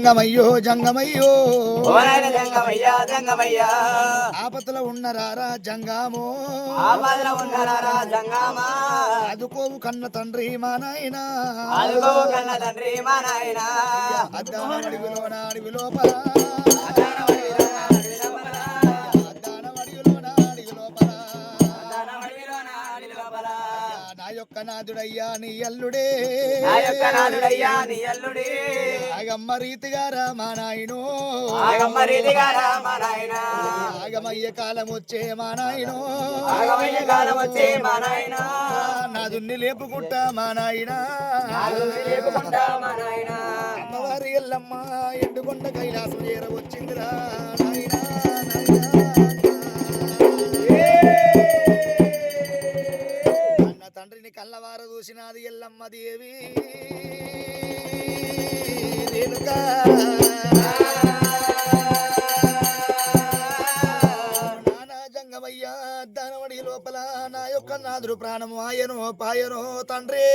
జంగమయ్యో జంగమయ్యో. ఓనాయన జంగమయ్యా జంగమయ్యా. ఆపదలో ఉన్నరారా జంగామో. అదుకోవు కన్న తండ్రి మా నాయన. అడివి లోపల. నా యొక్క నాదుడయ్యా నీ అల్లుడే. నా యొక్క నాదుడయ్యా నీ అల్లుడి. ఆగమ్మ రీతిగా మా నాయను ఆగమ్మ రీతిగా మా నాయన ఆగమయ్య కాలం వచ్చే మా నాయను ఆగమయ్య కాలం వచ్చే మా నాయన నాదున్ని లేపుకుంటా మా నాయన లేపుకుంటా మా నాయన అమ్మవారి ఎల్లమ్మ ఎండుకొండ కైలాసం చేర వచ్చిందిరా నాయనా. అన్న తండ్రిని కళ్ళవార చూసినది ఎల్లమ్మ దేవి. పాయనో తండ్రి.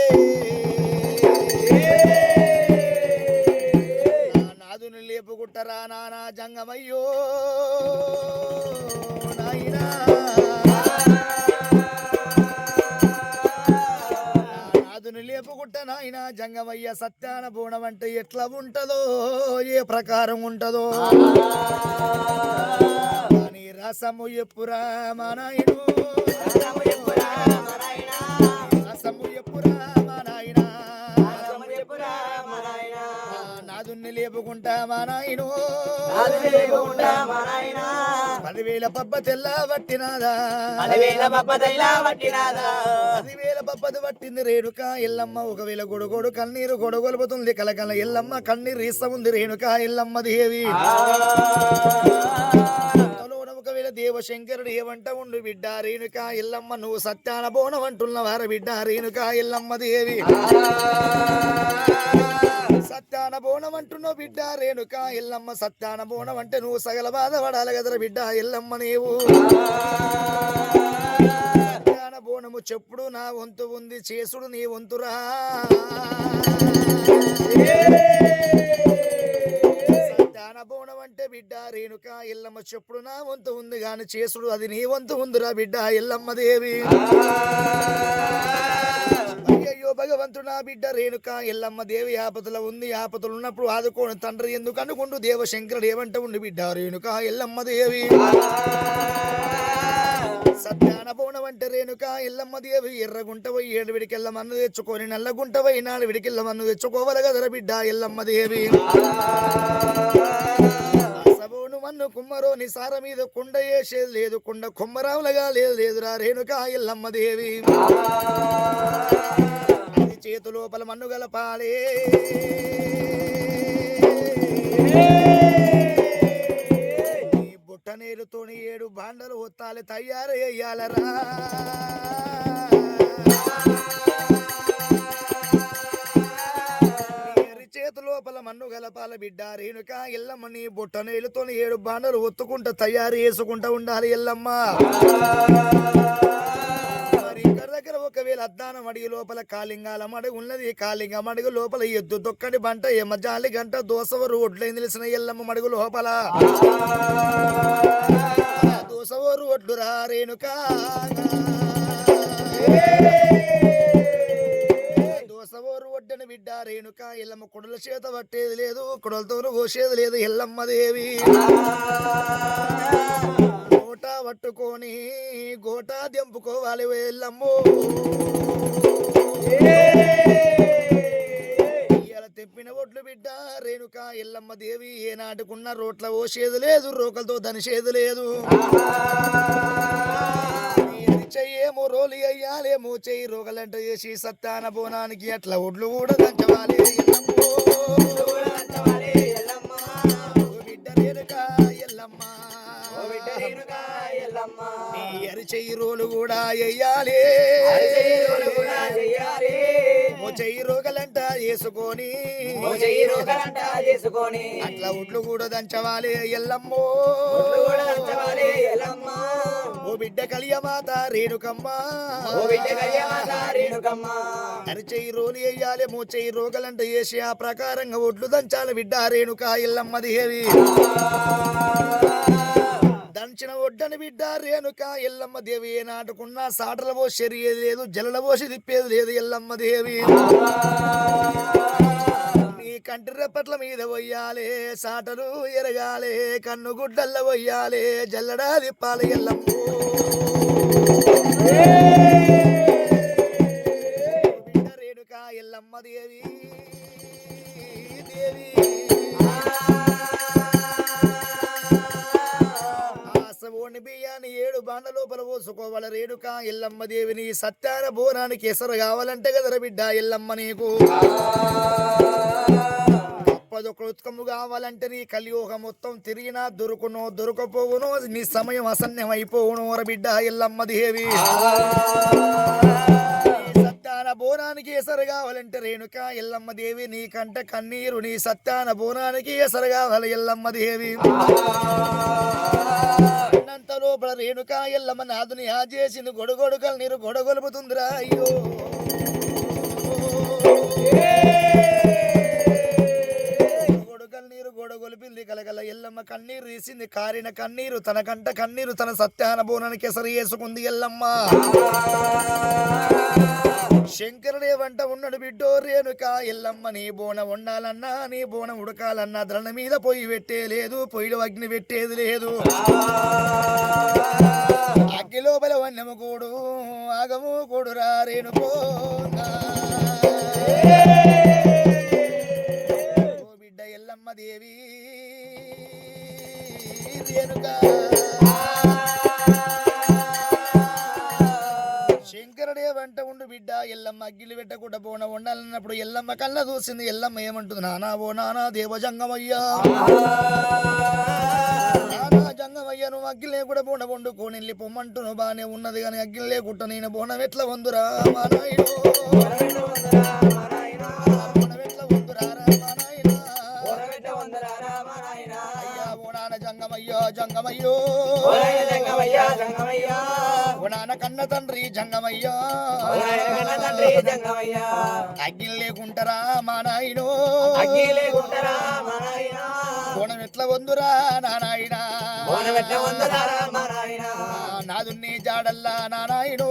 నా నాదుని నానా జంగమయ్యో. నాయనా. నాదుని లేపుకుంట నాయన జంగమయ్య సత్యాన బోణం అంటే ఎట్లా ఉంటదో ఏ ప్రకారం ఉంటదో. అని రసము ఎప్పురా మా నాయను. రసము ఎప్పురా? నాదుని లేపుకుంటా మా నాయను పదివేల పబ్బ తెల్ల పట్టినాదా పదివేల పబ్బది పట్టింది రేణుక ఎల్లమ్మ ఒకవేళ గొడుగోడు కన్నీరు గొడగొలుపుతుంది కలకల ఎల్లమ్మ కన్నీరు ఇస్త ఉంది రేణుక ఎల్లమ్మ దేవి. ఒకవేళ దేవశంకరుడు ఏమంట ఉండు బిడ్డ రేణుక ఎల్లమ్మ నువ్వు సత్యాన బోనం అంటున్న వార బిడ్డ రేణుక ఎల్లమ్మ దేవి. సత్యాన బోనం అంటున్నావు బిడ్డ. రేణుక ఎల్లమ్మ సత్యాన బోనం అంటే నువ్వు సగల బాధపడాలి కదరా బిడ్డ. ఎల్లమ్మ నీవు. సత్యాన బోనము చెప్పుడు నా వంతు ఉంది చేసుడు నీ వంతురా. చెప్పుడు నా వంతు ఉంది గాని చేసుడు అది నీ వంతు ఉందిరా బిడ్డ ఎల్లమ్మ దేవి. అయ్యయ్యో భగవంతుడు నా బిడ్డ రేణుక ఎల్లమ్మ దేవి ఆపదలో ఉంది ఆపదలు ఉన్నప్పుడు ఆదుకోని తండ్రి ఎందుకు అనుకుంటూ దేవశంకరుడు ఏమంట ఉండి బిడ్డ రేణుక ఎల్లమ్మ దేవి. సత్యాన బోనం అంటే రేణుక ఎల్లమ్మ దేవి. ఎర్రగుంట పోయి ఏడు విడికెళ్ళ మన్ను తెచ్చుకొని నల్లగుంట పోయి నాడు విడికెళ్ళ మన్ను తెచ్చుకోవాలి కదరా బిడ్డ ఎల్లమ్మ దేవి. నన్ను కుమ్మరో నిసార సార మీద కుండ వేసేది లేదు కుండ కుమ్మరావులగా లేదు లేదురా రేణుక ఇల్లమ్మ దేవి. చేతు లోపల మన్ను గలపాలి. ఈ బుట్ట ఏడు బాండలు ఒత్తాలి తయారు బిడ్డ రేణుక ఎల్లమ్మ నీ బుట్ట నీళ్ళతోని ఏడు బాణలు ఒత్తుకుంటా తయారు చేసుకుంటా ఉండాలి ఎల్లమ్మ. దగ్గర ఒకవేళ అద్దానం అడిగి లోపల కాలింగాల మడుగు ఉన్నది కాలింగ మడుగు లోపల ఎద్దు దొక్కడి బంట ఎమ్మ గంట దోసవరు ఒడ్లైంది తెలిసిన ఎల్లమ్మ అడుగు లోపల. దోసవ రోడ్లు రా రేణుక. రేణుక ఎల్లమ్మ కొడల చేత పట్టేది లేదు కొడలతో పోసేది లేదు ఎల్లమ్మ దేవి. గోట పట్టుకొని గోట దెంపుకోవాలి ఎల్లమ్మో ఇయ్యాల తెప్పిన ఒడ్లు బిడ్డ రేణుక ఎల్లమ్మ దేవి ఏనాటికున్న రోట్ల ఓసేది లేదు రోకలతో దనిసేది లేదు. చెయ్యేమో రోలి అయ్యాలేమో చెయ్యి రోగలంట చేసి సత్తాన బోనానికి అట్లా ఒడ్లు కూడా దంచవాలి. ఎల్లమ్మో. బిడ్డ అరిచెయ్యి రోలు కూడా వెయ్యాలి చెయ్యి రోగలంట రోకలంట చేసుకొని అట్లా ఒడ్లు కూడా దంచవాలి ఎల్లమ్మో. ఓ బిడ్డ కలియమాత రేణుకమ్మ. అరిచెయ్యి రోలు వేయాలి మో చెయ్యి రోగలంట వేసి ఆ ప్రకారంగా ఒడ్లు దంచాలి బిడ్డ రేణుక ఎల్లమ్మ దేవి కంచిన ఒడ్డని బిడ్డ రేణుక ఎల్లమ్మ దేవి ఏ నాటుకున్నా సాటల పోసి చెరిగేది లేదు జలల పోసి తిప్పేది లేదు ఎల్లమ్మ దేవి. నీ కంటి రెప్పట్ల మీద పోయాలే సాటలు ఎరగాలే కన్ను గుడ్డల్ల పోయాలే జల్లడా తిప్పాలి ఎల్లమ్మ. పోసుకోవాలి రేణుక ఎల్లమ్మ దేవిని సత్యాన బోనానికి ఎసరు కావాలంటే కదరా బిడ్డ ఎల్లమ్మ నీకు. అప్పదొక ఉత్కము కావాలంటే నీ కలియోగం మొత్తం తిరిగినా దొరుకును దొరకపోవును నీ సమయం అసన్యం అయిపోవును బిడ్డ ఎల్లమ్మ దేవి. సత్యాన బోనానికి ఎసరు కావాలంటే రేణుక ఎల్లమ్మ దేవి నీకంటే కన్నీరు నీ సత్యాన బోనానికి ఎసరు కావాలి ఎల్లమ్మ దేవి. అన్నంత లోపల రేణుకా ఎల్లమ్మ నాదుని ఆ చేసింది గొడగొడుకలు నీరు గొడగొలుపుతుందిరా. అయ్యో. గొడగలు నీరు కలగల ఎల్లమ్మ కన్నీరు తీసింది. కారిన కన్నీరు తన కంట కన్నీరు తన సత్యాన బోనానికి ఎసరు వేసుకుంది ఎల్లమ్మ. శంకరుడే వంట ఉన్నాడు బిడ్డో రేణుక. ఎల్లమ్మ నీ బోన వండాలన్నా నీ బోన ఉడకాలన్నా ద్రణ మీద పొయ్యి పెట్టే లేదు పొయ్యిలో అగ్ని పెట్టేది లేదు. అగ్గి లోపల వన్నెము కూడు ఆగము కూడురా రేణుకో. బిడ్డ శంకరుడే వంట ఉండు బిడ్డ ఎల్లమ్మ అగ్గిలు పెట్టకుండా పోన ఉండాలన్నప్పుడు ఎల్లమ్మ కళ్ళ చూసింది. ఎల్లమ్మ ఏమంటుంది? నానా ఓ నానా దేవజంగమయ్యా నానా జంగమయ్య నువ్వు అగ్గి లేకుండా బోన వండుకొని వెళ్ళి పొమ్మంటూ నువ్వు ఉన్నది కానీ అగ్గి లేకుండా నేను బోనం ఎట్లా వందురా మా నాయుడు జంగమయ్యో నాన్న కన్న తండ్రి జంగమయ్యో ఓ నాయన కన్న తండ్రి జంగమయ్యా. అగ్గి లేకుంటారా మా నాయనా. ఎట్లా వందురా. నాదున్ని జాడల్లా నా నాయుడు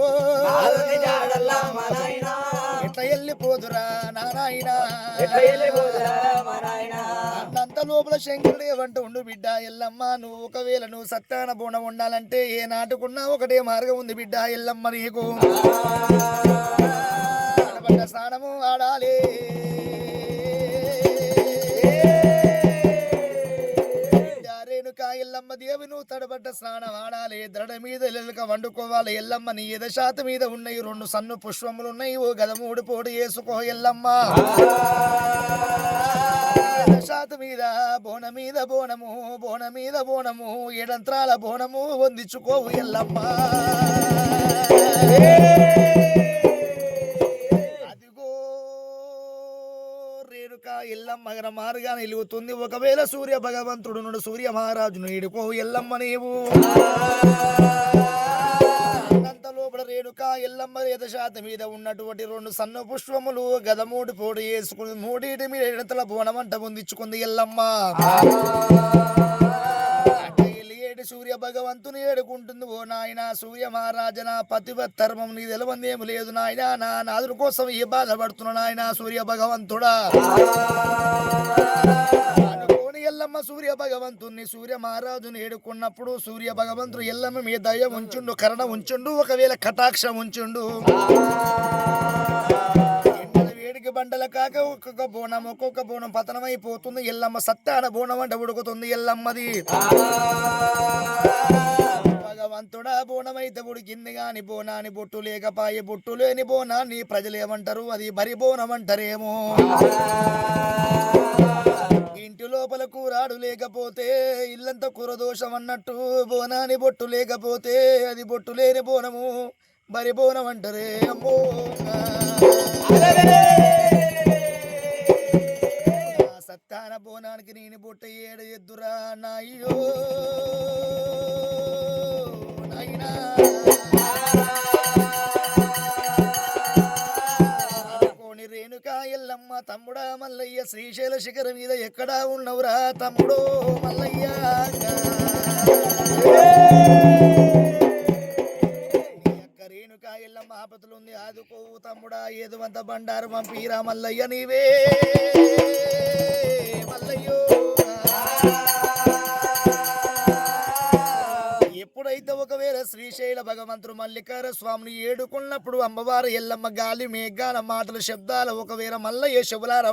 ఆదుని జాడల్లా మా నాయనా. వెళ్ళిపోదురా నారాయణ. అన్నంత లోపల శంకరుడు ఏమంటూ ఉండు బిడ్డ ఎల్లమ్మ. నువ్వు ఒకవేళ నువ్వు సత్యాన బోనం ఉండాలంటే ఏ నాటుకున్నా ఒకటే మార్గం ఉంది బిడ్డ ఎల్లమ్మ నీకు. స్నానము ఆడాలి. ఎల్లమ్మ దేవి నువ్వు తడబడ్డ స్నానం ఆడాలి దడ మీద ఎల్లక వండుకోవాలి. ఎల్లమ్మ నీ ఎదశాత మీద ఉన్నాయి. రెండు సన్ను పుష్పములు ఉన్నాయి. ఓ గదమూడు పోటు వేసుకో ఎల్లమ్మ. ఎద శాత మీద బోన మీద బోనము బోన మీద బోనము ఏడంత్రాల బోనము వందించుకోవు ఎల్లమ్మ. మగర ఎల్లమ్మ వెలుగుతుంది మారుగా నిలుగుతుంది. ఒకవేళ సూర్య భగవంతుడు నుండి సూర్య మహారాజును ఏడుకో ఎల్లమ్మ నీవు. లోపల రేణుక ఎల్లమ్మ రేత శాత మీద ఉన్నటువంటి రెండు సన్న పుష్పములు గదమూడి పోడు వేసుకుని మూడింటి మీద ఎడతల బోనమంట పొందించుకుంది ఎల్లమ్మ. సూర్య భగవంతుని ఏడుకుంటుంది ఓ నాయన సూర్య మహారాజన పతివత్ ధర్మం నీ తెలవందేమి లేదు నాయన. నా నాదుల కోసం ఏ బాధపడుతున్నా నాయన సూర్య భగవంతుడా. అనుకోని ఎల్లమ్మ సూర్య భగవంతుని సూర్య మహారాజుని ఏడుకున్నప్పుడు సూర్య భగవంతుడు ఎల్లమ్మ మీ దయ ఉంచుండు కరణ ఉంచుండు ఒకవేళ కటాక్షం ఉంచుండు. బండల కాక ఒక్కొక్క బోనం ఒక్కొక్క బోనం పతనమైపోతుంది. ఎల్లమ్మ సత్తాన బోనం అంటే ఉడుకుతుంది ఎల్లమ్మది. భగవంతుడా బోనమైతే ఉడికింది గాని బోనాని బొట్టు లేకపాయే బొట్టు లేని బోనాన్ని ప్రజలు ఏమంటారు అది బరి బోనం అంటారేమో. ఇంటి లోపల కూరాడు లేకపోతే ఇల్లంతా కూరదోషం అన్నట్టు బోనాని బొట్టు లేకపోతే అది బొట్టు లేని బోనము మరి బోనం అంటారే అమ్మో. సత్తాన బోనానికి నేను బుట్ట ఏడు ఎద్దురా నాయో? నాయనా? కోని రేణుక ఎల్లమ్మ తమ్ముడా మల్లయ్య శ్రీశైల శిఖర మీద ఎక్కడా ఉన్నవురా తమ్ముడో మల్లయ్య? మహాపతులుంది. ఆదుకోవు తమ్ముడా ఏదువంత బండారు పంపిరా మల్లయ్య నీవే. మల్లయ్యో. ఎప్పుడైతే ఒకవేళ శ్రీశైల భగవంతుడు మల్లికార స్వామిని ఏడుకున్నప్పుడు అమ్మవారు ఎల్లమ్మ గాలి మేఘాల మాటల శబ్దాలు ఒకవేళ మల్లయ్య శుభలార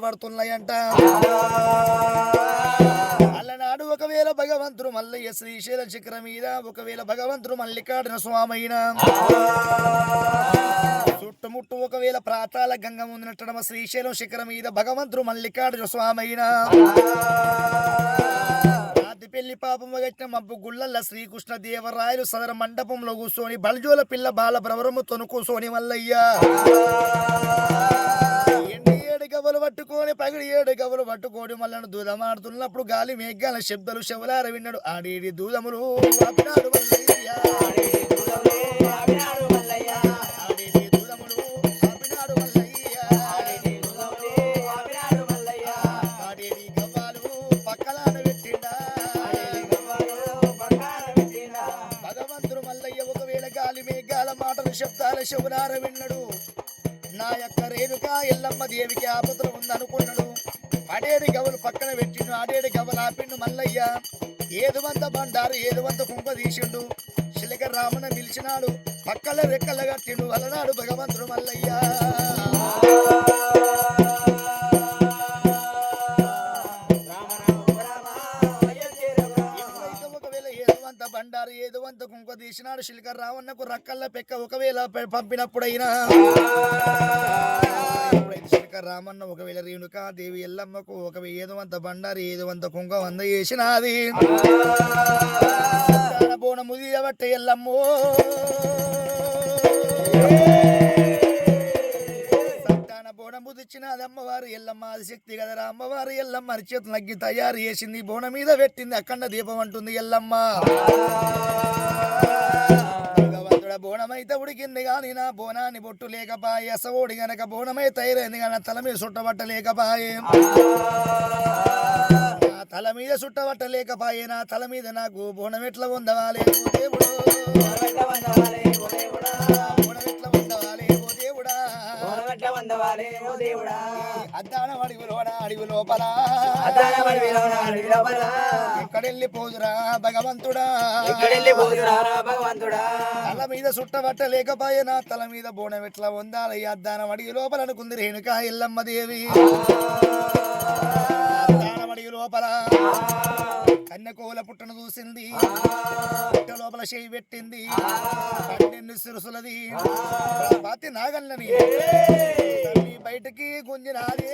ఒకవేళ భగవంతుడు మల్లయ్య శ్రీశైల శిఖర మీద ఒకవేళ భగవంతుడు మల్లికార్జున స్వామి చుట్టుముట్టు ఒకవేళ ప్రాతాల గంగ ముందునట్టడమ శ్రీశైలం శిఖరం మీద భగవంతుడు మల్లికార్జున స్వామి పెళ్ళి పాపం గట్టిన మబ్బు గుళ్ళల్ల శ్రీకృష్ణ దేవరాయలు సదర మండపంలో కూర్చొని బలజోల పిల్ల బాల బ్రవరము తొను కూర్చొని మల్లయ్యా. ఏడు గవ్వలు పట్టుకొని పగిడి ఏడు గవ్వలు పట్టుకొని మళ్ళను దూదమాడుతున్నప్పుడు గాలి మేఘాల శబ్దాలు శవలార విన్నాడు. ఆడేడి దూదములు మల్లయ్య. ఒకవేళ గాలి మేఘాల మాటలు శబ్దాల శివనార విన్నాడు. నా రేణుక ఎల్లమ్మ దేవికి ఆపదలు ఉందనుకున్నాడు. అడేడి గవలు పక్కన పెట్టిండు అడేడి గవలు ఆపిండు మల్లయ్య. ఏదువంత బండారు ఏదువంత కుంప తీసిండు. శిలక రామన పిలిచినాడు పక్కల రెక్కల కట్టిండు వలనాడు భగవంతుడు మల్లయ్య. ఇంకో కుంక తీసినాడు శిలక రావణకు రక్కల్ల పెక్క ఒకవేళ పంపినప్పుడైనా. రామన్న ఒకవేళ రేణుకా దేవి ఎల్లమ్మకు ఒకవేళ ఏదువంత బండారు అంత కుంగ వంద చేసినది బోనముది బోనము ఎల్లమ్మో. తెచ్చినది అమ్మవారు ఎల్లమ్మ అది శక్తి కదరా. అమ్మవారు ఎల్లమ్మ చేతు నగ్గి తయారు చేసింది. బోనం మీద పెట్టింది అఖండ దీపం అంటుంది ఎల్లమ్మ. బోనమైతే ఉడికింది కానీ నా బోనాన్ని బొట్టు లేకపాయే. అసవోడి గనక బోనమై తయారైంది కానీ తల మీద చుట్టబట్ట లేకపాయే. నా తల మీద చుట్టబట్ట లేకపాయే. నా తల మీద నాకు బోనం ఎట్లా ఉందవాలే ఓ దేవుడు. ఉందవాలే ఓ దేవుడా అద్దాన అడుగులోన అడుగు లోపల ఎక్కడెళ్ళి పోదురా భగవంతుడా భగవంతుడా. తల మీద చుట్టబట్ట లేకపాయే నా తల మీద బోనం ఎట్లా ఉందాలి అద్దానం అడిగి లోపల అనుకుంది రేణుకా ఎల్లమ్మ దేవి. అద్దానం అడిగి లోపల కన్యకోల పుట్టను చూసింది. పుట్ట లోపల చేయి పెట్టింది. పన్నెండు సిరుసులది. పాతి తల్లి బయటికి గుంజినాది.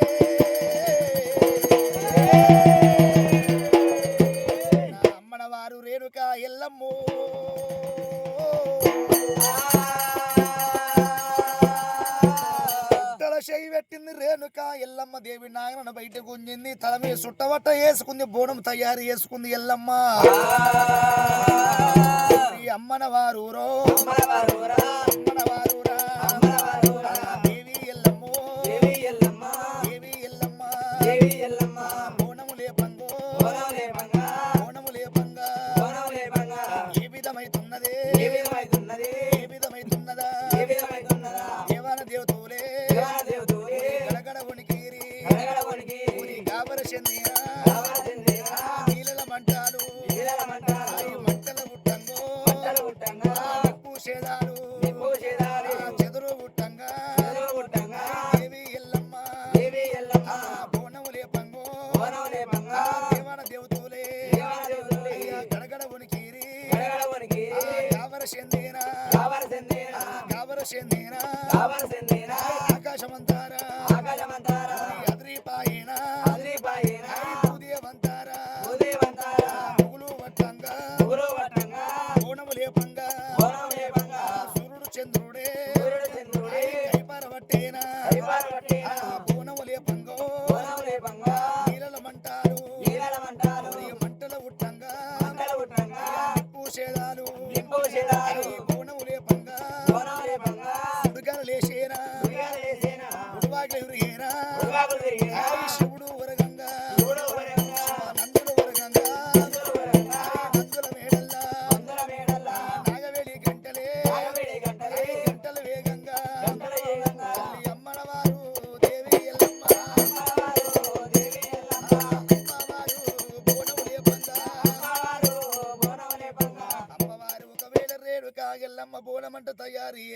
తల మీద సుట్టవట్ట వేసుకుంది బోనం తయారు చేసుకుంది ఎల్లమ్మ. ఈ అమ్మన వారు రో అమ్మన వారురా దేవి ఎల్లమ్మో. దేవి ఎల్లమ్మ. బోనము Yeah.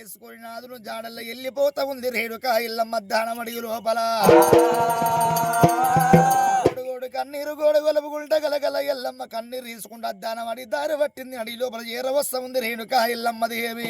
చేసుకొని నాదును జాడల్లో వెళ్ళిపోతా ఉంది. రేణుక ఇళ్ళ మధ్యాహ్నం అడిగి లోపల. గోడు కన్నీరు గోడు గొలుపుకుంట గలగల ఎల్లమ్మ కన్నీరు తీసుకుంటా అడి దారి పట్టింది. అడి లోపల ఏరవస్త ఉంది రేణుక ఎల్లమ్మ ఏమి